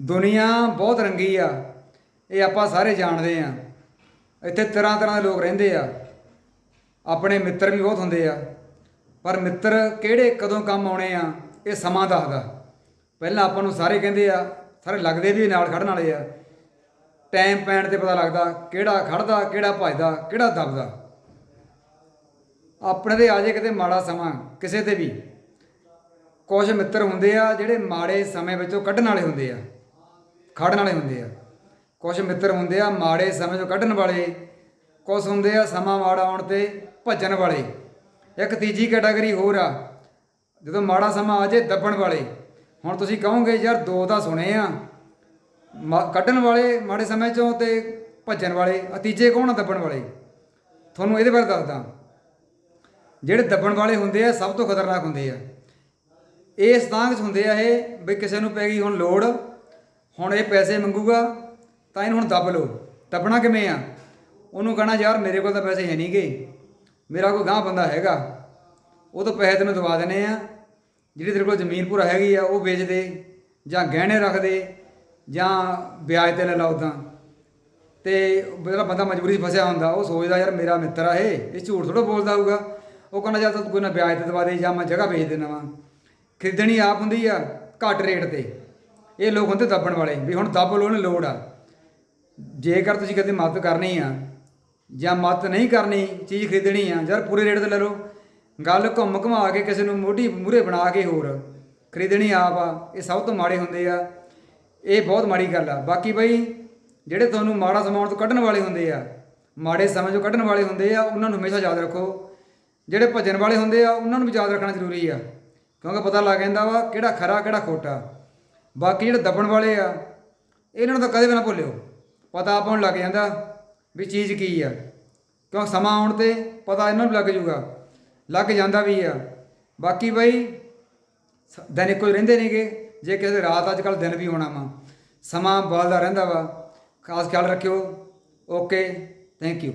ਦੁਨੀਆ ਬਹੁਤ ਰੰਗੀ ਆ, ਇਹ ਆਪਾਂ ਸਾਰੇ ਜਾਣਦੇ ਆ। ਇੱਥੇ ਤਰ੍ਹਾਂ ਤਰ੍ਹਾਂ ਦੇ ਲੋਕ ਰਹਿੰਦੇ ਆ। ਆਪਣੇ ਮਿੱਤਰ ਵੀ ਬਹੁਤ ਹੁੰਦੇ ਆ। ਪਰ ਮਿੱਤਰ ਕਿਹੜੇ ਕਦੋਂ ਕੰਮ ਆਉਣੇ ਆ, ਇਹ ਸਮਾਂ ਦੱਸਦਾ। ਪਹਿਲਾਂ ਆਪਾਂ ਨੂੰ ਸਾਰੇ ਕਹਿੰਦੇ ਆ, ਸਾਰੇ ਲੱਗਦੇ ਵੀ ਨਾਲ ਖੜਨ ਵਾਲੇ ਆ। ਟਾਈਮ ਪੈਣ ਤੇ ਪਤਾ ਲੱਗਦਾ ਕਿਹੜਾ ਖੜਦਾ, ਕਿਹੜਾ ਭੱਜਦਾ, ਕਿਹੜਾ ਦਬਦਾ। ਆਪਣੇ ਦੇ ਆ ਜੇ ਕਿਤੇ ਮਾੜਾ ਸਮਾਂ, ਕਿਸੇ ਤੇ ਵੀ। ਕੁਝ ਮਿੱਤਰ ਹੁੰਦੇ ਆ ਜਿਹੜੇ ਮਾੜੇ ਸਮੇਂ ਵਿੱਚੋਂ ਕੱਢਣ ਵਾਲੇ ਹੁੰਦੇ ਆ। ਖੜਨ ਵਾਲੇ ਹੁੰਦੇ ਆ। ਕੁਝ ਮਿੱਤਰ ਹੁੰਦੇ ਆ, ਮਾੜੇ ਸਮੇਂ ਚੋਂ ਕੱਢਣ ਵਾਲੇ ਕੁਝ ਹੁੰਦੇ ਆ ਸਮਾਂ ਮਾੜਾ ਆਉਣ ਤੇ ਭੱਜਣ ਵਾਲੇ। ਇੱਕ ਤੀਜੀ ਕੈਟਾਗਰੀ ਹੋਰ ਆ, ਜਦੋਂ ਮਾੜਾ ਸਮਾਂ ਆ ਜੇ ਦੱਬਣ ਵਾਲੇ। ਹੁਣ ਤੁਸੀਂ ਕਹੋਗੇ, ਯਾਰ ਦੋ ਤਾਂ ਸੁਣੇ ਆ। ਮਾ- ਕੱਢਣ ਵਾਲੇ ਮਾੜੇ ਸਮੇਂ ਚੋਂ ਤੇ ਭੱਜਣ ਵਾਲੇ, ਆ ਤੀਜੇ ਕੌਣ ਆ ਦੱਬਣ ਵਾਲੇ? ਤੁਹਾਨੂੰ ਇਹਦੇ ਬਾਰੇ ਦੱਸਦਾ। ਜਿਹੜੇ ਦੱਬਣ ਵਾਲੇ ਹੁੰਦੇ ਆ, ਸਭ ਤੋਂ ਖਤਰਨਾਕ ਹੁੰਦੇ ਆ। ਇਹ ਸਤਾਂਗ 'ਚ ਹੁੰਦੇ ਆ ਇਹ, ਵੀ ਕਿਸੇ ਨੂੰ ਪੈ ਗਈ ਹੁਣ ਲੋੜ ਹੁਣ ਇਹ ਪੈਸੇ ਮੰਗੂਗਾ, ਤਾਂ ਇਹਨੂੰ ਹੁਣ ਦੱਬ ਲਓ। ਦੱਬਣਾ ਕਿਵੇਂ ਆ? ਉਹਨੂੰ ਕਹਣਾ, ਯਾਰ, ਮੇਰੇ ਕੋਲ ਤਾਂ ਪੈਸੇ ਹੈ ਨਹੀਂਗੇ ਮੇਰਾ ਕੋਈ ਗਾਂ ਬੰਦਾ ਹੈਗਾ। ਉਹ ਤੋਂ ਪੈਸੇ ਤੈਨੂੰ ਦਵਾ ਦੇਣੇ ਆ। ਜਿਹੜੀ ਤੇਰੇ ਕੋਲ ਜ਼ਮੀਨ ਪੂਰਾ ਹੈਗੀ ਆ, ਉਹ ਵੇਚ ਦੇ, ਜਾਂ ਗਹਿਣੇ ਰੱਖ ਦੇ, ਜਾਂ ਵਿਆਜ ਤੇ ਲੈ ਲਾ ਉਦਾਂ ਤੇ ਜਿਹੜਾ ਬੰਦਾ ਮਜਬੂਰੀ 'ਚ ਫਸਿਆ ਹੁੰਦਾ, ਉਹ ਸੋਚਦਾ, ਯਾਰ, ਮੇਰਾ ਮਿੱਤਰ ਆ ਇਹ। ਇਹ ਝੂਠ ਥੋੜਾ ਬੋਲਦਾ ਹੋਊਗਾ। ਉਹ ਕਹਿੰਦਾ ਜਾਂ ਤਾਂ ਤੂੰ ਕੋਈ ਨਾ ਵਿਆਜ ਤੇ ਦਵਾ ਦੇ, ਜਾਂ ਮੈਂ ਜਗ੍ਹਾ ਵੇਚ ਦੇਣਾ ਵਾ। ਖਰੀਦਣੀ ਆਪ ਹੁੰਦੀ ਆ, ਘੱਟ ਰੇਟ ਤੇ। ਇਹ ਲੋਕ ਹੁੰਦੇ ਦੱਬਣ ਵਾਲੇ, ਵੀ ਹੁਣ ਦੱਬ ਲੋ ਉਹਨੂੰ ਲੋੜ ਆ। ਜੇਕਰ ਤੁਸੀਂ ਕਦੇ ਮਦਦ ਕਰਨੀ ਆ, ਜਾਂ ਮਦਦ ਨਹੀਂ ਕਰਨੀ, ਚੀਜ਼ ਖਰੀਦਣੀ ਆ ਯਾਰ ਪੂਰੇ ਰੇਟ ਤੇ ਲੈ ਲਓ, ਗੱਲ ਘੁੰਮ ਘੁਮਾ ਕੇ ਕਿਸੇ ਨੂੰ ਮੋਢੀ ਮੂਰੇ ਬਣਾ ਕੇ ਹੋਰ, ਖਰੀਦਣੀ ਆਪ ਆ, ਇਹ ਸਭ ਤੋਂ ਮਾੜੇ ਹੁੰਦੇ ਆ। ਇਹ ਬਹੁਤ ਮਾੜੀ ਗੱਲ ਆ। ਬਾਕੀ ਬਈ, ਜਿਹੜੇ ਤੁਹਾਨੂੰ ਮਾੜਾ ਸਮਾਉਣ ਤੋਂ ਕੱਢਣ ਵਾਲੇ ਹੁੰਦੇ ਆ, ਮਾੜੇ ਸਮੇਂ ਚੋਂ ਕੱਢਣ ਵਾਲੇ ਹੁੰਦੇ ਆ, ਉਹਨਾਂ ਨੂੰ ਹਮੇਸ਼ਾ ਯਾਦ ਰੱਖੋ। ਜਿਹੜੇ ਭੱਜਣ ਵਾਲੇ ਹੁੰਦੇ ਆ, ਉਹਨਾਂ ਨੂੰ ਵੀ ਯਾਦ ਰੱਖਣਾ ਜ਼ਰੂਰੀ ਆ, ਕਿਉਂਕਿ ਪਤਾ ਲੱਗ ਜਾਂਦਾ ਵਾ ਕਿਹੜਾ ਖਰਾ, ਕਿਹੜਾ ਖੋਟਾ। ਬਾਕੀ ਜਿਹੜੇ ਦੱਬਣ ਵਾਲੇ ਆ, ਇਹਨਾਂ ਨੂੰ ਤਾਂ ਕਦੇ ਵੀ ਨਾ ਭੁੱਲਿਓ। ਪਤਾ ਆਪਾਂ ਨੂੰ ਲੱਗ ਜਾਂਦਾ ਵੀ ਚੀਜ਼ ਕੀ ਆ। ਕਿਉਂ ਸਮਾਂ ਆਉਣ ਤੇ ਪਤਾ ਇਹਨਾਂ ਨੂੰ ਲੱਗ ਜੂਗਾ। ਲੱਗ ਜਾਂਦਾ ਵੀ ਆ। ਬਾਕੀ ਬਈ, ਸ- ਦਿਨ ਇੱਕੋ ਰਹਿੰਦੇ ਨੇਗੇ। ਜੇ ਕਿਸੇ ਦੀ ਰਾਤ ਅੱਜ ਕੱਲ ਦਿਨ ਵੀ ਹੋਣਾ ਵਾ। ਸਮਾਂ ਬਦਲਦਾ ਰਹਿੰਦਾ ਵਾ। ਖਾਸ ਖਿਆਲ ਰੱਖਿਓ। Okay thank you